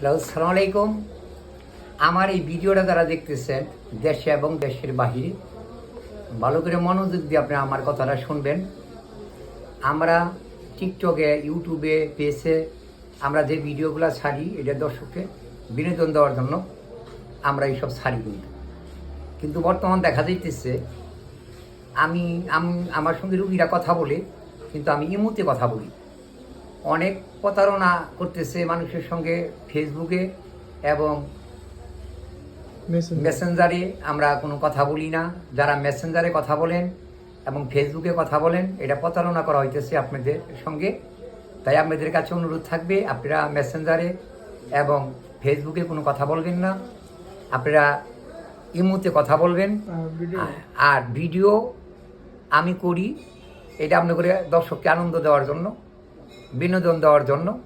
Hello, সালাম আলাইকুম। আমার এই ভিডিওটা যারা দেখতেছেন, দেশে এবং দেশের বাহিরে, ভালো করে মনোযোগ দিয়ে আপনি আমার কথাটা শুনবেন। আমরা টিকটকে ইউটিউবে পেজে আমরা যে ভিডিওগুলো ছাড়ি, এটা দর্শককে বিনোদন দেওয়ার জন্য আমরা এইসব ছাড়ি কিন্তু। কিন্তু বর্তমান দেখা যাইতেছে, আমি আমি, আমার সঙ্গে রুগীরা কথা বলে, কিন্তু আমি ইমুতে কথা বলি। অনেক প্রতারণা করতেছে মানুষের সঙ্গে ফেসবুকে এবং মেসেঞ্জারে আমরা কোনো কথা বলি না। যারা মেসেঞ্জারে কথা বলেন এবং ফেসবুকে কথা বলেন এটা প্রতারণা করা হইতেছে আপনাদের সঙ্গে। তাই আপনাদের কাছে অনুরোধ থাকবে আপনারা মেসেঞ্জারে এবং ফেসবুকে কোনো কথা বলবেন না। আপনারা ইমুতে কথা বলবেন। আর- ভিডিও আমি করি এটা আপনি করে দর্শককে আনন্দ দেওয়ার জন্য। বিনোদন দেওয়ার জন্য।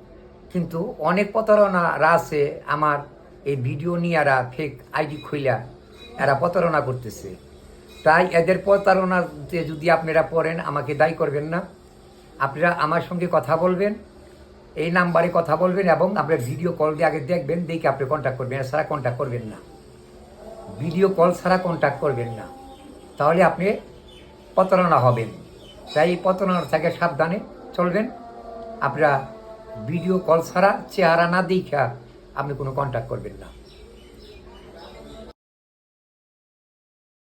কিন্তু অনেক প্রতারণারা আছে আমার এই ভিডিও নিয়ে এরা ফেক আইডি খুইলা এরা প্রতারণা করতেছে। তাই এদের প্রতারণাতে যদি আপনারা পড়েন, আমাকে দায়ী করবেন না। আপনারা আমার সঙ্গে কথা বলবেন, এই নাম্বারে কথা বলবেন এবং আপনার ভিডিও কল দিয়ে আগে দেখবেন, দেখে আপনি কন্ট্যাক্ট করবেন। এছাড়া কন্ট্যাক্ট করবেন না। ভিডিও কল ছাড়া কন্ট্যাক্ট করবেন না। তাহলে আপনি প্রতারণা হবেন। তাই প্রতারণা থেকে সাবধানে চলবেন। আপনারা ভিডিও কল ছাড়া চেহারা না দেখা আপনি কোনো কন্ট্যাক্ট করবেন না।